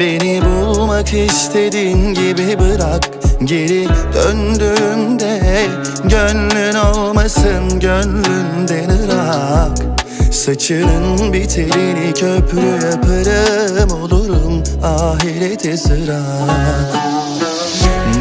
Beni bulmak istediğin gibi bırak. Geri döndüğümde Gönlün olmasın gönlünden ırak Saçının bir telini köprü yaparım Olurum ahirete sırak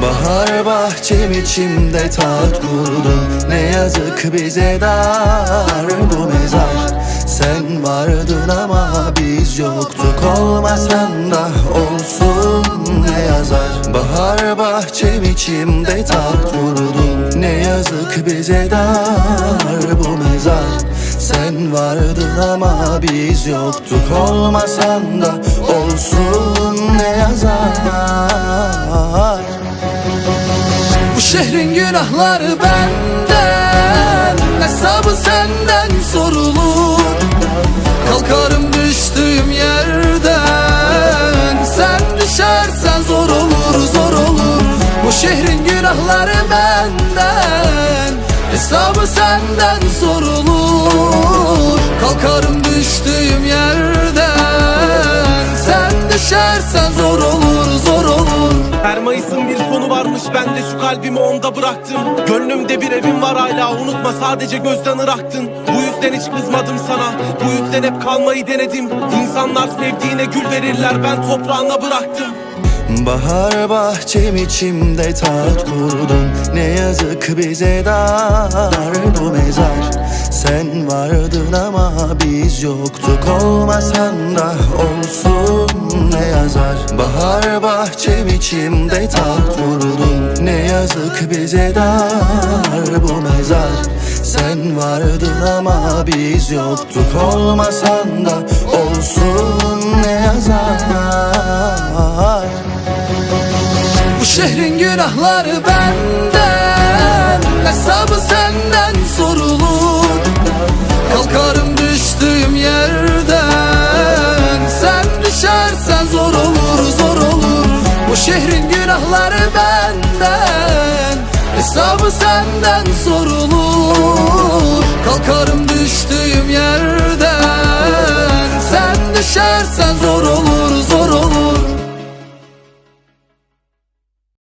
Bahar bahçem içimde taht kurdum Ne yazık bize dar bu mezar. Sen vardın ama biz yoktuk Olmasan da olsun ne yazar. Bahar bahçem içimde taht kurdum Ne yazık bize dar bu Sen vardın ama biz yoktuk Olmasan da olsun ne yazar. Bu şehrin günahları benden Hesabı senden sorulur. Kalkarım düştüğüm yerden Sen düşersen zor olur zor olur. Bu şehrin günahları benden Hesabı senden sorulur Sen düşersen zor olur zor olur. Her Mayıs'ın bir sonu varmış ben de şu kalbimi onda bıraktım. Gönlümde bir evim var hala unutma sadece gözden ıraktın. Bu yüzden hiç kızmadım sana bu yüzden hep kalmayı denedim. İnsanlar sevdiğine gül verirler ben toprağına bıraktım Bahar bahçem içimde taht kurdum Ne yazık bize dar bu mezar. Sen vardın ama biz yoktuk. Olmasan da olsun ne yazar. Bahar bahçem içimde taht kurdum Ne yazık bize dar bu mezar. Sen vardın ama biz yoktuk. Olmasan şehrin günahları benden Hesabı senden sorulur. Kalkarım düştüğüm yerden Sen düşersen zor olur zor olur. Bu şehrin günahları benden Hesabı senden sorulur. Kalkarım düştüğüm yerden Sen düşersen zor olur zor olur